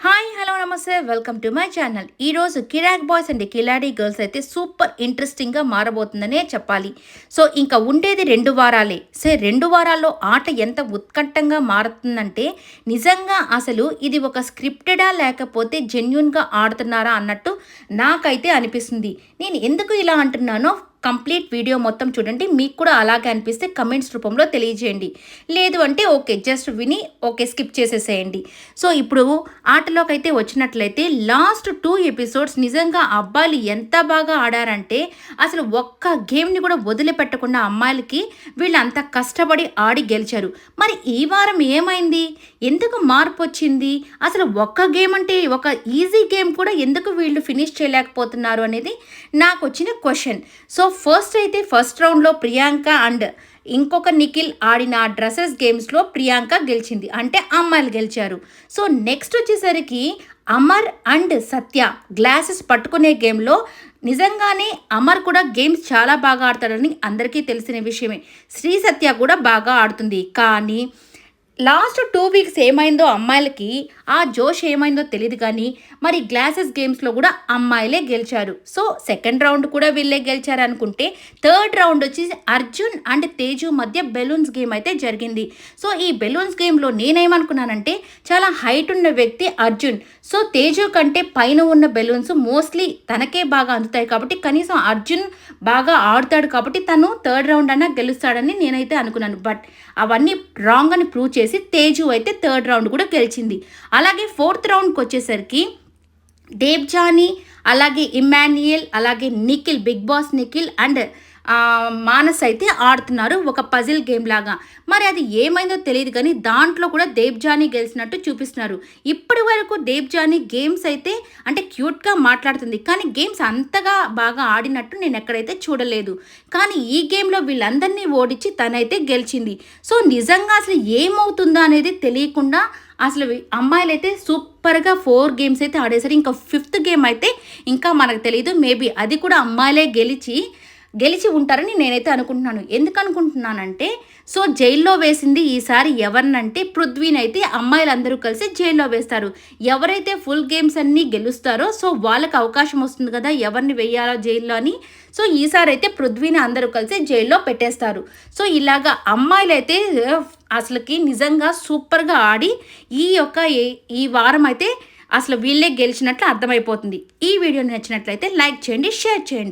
Hi hello నమస్తే. Welcome to my channel ఈరోజు కిరాక్ బాయ్స్ అండ్ కిలాడీ గర్ల్స్ అయితే సూపర్ ఇంట్రెస్టింగ్గా మారబోతుందనే చెప్పాలి. సో ఇంకా ఉండేది రెండు వారాలే. సో రెండు వారాల్లో ఆట ఎంత ఉత్కంఠంగా మారుతుందంటే నిజంగా అసలు ఇది ఒక స్క్రిప్టెడా లేకపోతే జెన్యున్గా ఆడుతున్నారా అన్నట్టు నాకైతే అనిపిస్తుంది. నేను ఎందుకు ఇలా అంటున్నానో కంప్లీట్ వీడియో మొత్తం చూడండి. మీకు కూడా అలాగే అనిపిస్తే కమెంట్స్ రూపంలో తెలియజేయండి. లేదు అంటే ఓకే జస్ట్ విని ఓకే స్కిప్ చేసేసేయండి. సో ఇప్పుడు ఆటలోకి అయితే వచ్చినట్లయితే లాస్ట్ టూ ఎపిసోడ్స్ నిజంగా అబ్బాయిలు ఎంత బాగా ఆడారంటే అసలు ఒక్క గేమ్ని కూడా వదిలిపెట్టకుండా అమ్మాయిలకి వీళ్ళు అంత కష్టపడి ఆడి గెలిచారు. మరి ఈ వారం ఏమైంది? ఎందుకు మార్పు వచ్చింది? అసలు ఒక్క గేమ్ అంటే ఒక ఈజీ గేమ్ కూడా ఎందుకు వీళ్ళు ఫినిష్ చేయలేకపోతున్నారు అనేది నాకు వచ్చిన క్వశ్చన్. సో ఫస్ట్ అయితే ఫస్ట్ రౌండ్లో ప్రియాంక అండ్ ఇంకొక నిఖిల్ ఆడిన డ్రెస్సెస్ గేమ్స్లో ప్రియాంక గెలిచింది. అంటే అమ్మాయిలు గెలిచారు. సో నెక్స్ట్ వచ్చేసరికి అమర్ అండ్ సత్య గ్లాసెస్ పట్టుకునే గేమ్లో నిజంగానే అమర్ కూడా గేమ్స్ చాలా బాగా ఆడతాడని అందరికీ తెలిసిన విషయమే. శ్రీ సత్య కూడా బాగా ఆడుతుంది. కానీ లాస్ట్ టూ వీక్స్ ఏమైందో అమ్మాయిలకి ఆ జోష్ ఏమైందో తెలియదు కానీ మరి గ్లాసెస్ గేమ్స్లో కూడా అమ్మాయిలే గెలిచారు. సో సెకండ్ రౌండ్ కూడా వీళ్ళే గెలిచారు అనుకుంటే థర్డ్ రౌండ్ వచ్చి అర్జున్ అండ్ తేజు మధ్య బెలూన్స్ గేమ్ అయితే జరిగింది. సో ఈ బెలూన్స్ గేమ్లో నేనేమనుకున్నానంటే చాలా హైట్ ఉన్న వ్యక్తి అర్జున్. సో తేజు కంటే పైన ఉన్న బెలూన్స్ మోస్ట్లీ తనకే బాగా అందుతాయి కాబట్టి కనీసం అర్జున్ బాగా ఆడుతాడు కాబట్టి తను థర్డ్ రౌండ్ అన్నా గెలుస్తాడని నేనైతే అనుకున్నాను. బట్ అవన్నీ రాంగ్ అని ప్రూవ్ చేసి తేజు అయితే థర్డ్ రౌండ్ కూడా గెలిచింది. అలాగే ఫోర్త్ రౌండ్కి వచ్చేసరికి దేవ్జానీ అలాగే ఇమాన్యుయల్ అలాగే Nikhil Bigg Boss Nikhil and Manas అయితే ఆడుతున్నారు ఒక పజిల్ గేమ్ లాగా. మరి అది ఏమైందో తెలియదు కానీ దాంట్లో కూడా దేబ్జానీ గెలిచినట్టు చూపిస్తున్నారు. ఇప్పటి వరకు దేబ్జానీ గేమ్స్ అయితే అంటే క్యూట్గా మాట్లాడుతుంది. కానీ గేమ్స్ అంతగా బాగా ఆడినట్టు నేను ఎక్కడైతే చూడలేదు. కానీ ఈ గేమ్లో వీళ్ళందరినీ ఓడించి తనైతే గెలిచింది. సో నిజంగా అసలు ఏమవుతుందో అనేది తెలియకుండా అసలు అమ్మాయిలు అయితే సూపర్గా ఫోర్ గేమ్స్ అయితే ఆడేశారు. ఇంకా ఫిఫ్త్ గేమ్ అయితే ఇంకా మనకు తెలియదు మేబీ అది కూడా అమ్మాయిలే గెలిచి గెలిచి ఉంటారని నేనైతే అనుకుంటున్నాను. ఎందుకు అనుకుంటున్నానంటే సో జైల్లో వేసింది ఈసారి ఎవరినంటే పృథ్వీని అయితే అమ్మాయిలందరూ కలిసి జైల్లో వేస్తారు. ఎవరైతే ఫుల్ గేమ్స్ అన్నీ గెలుస్తారో సో వాళ్ళకి అవకాశం వస్తుంది కదా ఎవరిని వెయ్యాలో జైల్లో అని. సో ఈసారి అయితే పృథ్వీని అందరూ కలిసి జైల్లో పెట్టేస్తారు. సో ఇలాగా అమ్మాయిలు అయితే అసలుకి నిజంగా సూపర్గా ఆడి ఈ యొక్క ఈ వారం అయితే అసలు వీళ్ళే గెలిచినట్లు అర్థమైపోతుంది. ఈ వీడియో నచ్చినట్లయితే లైక్ చేయండి షేర్ చేయండి.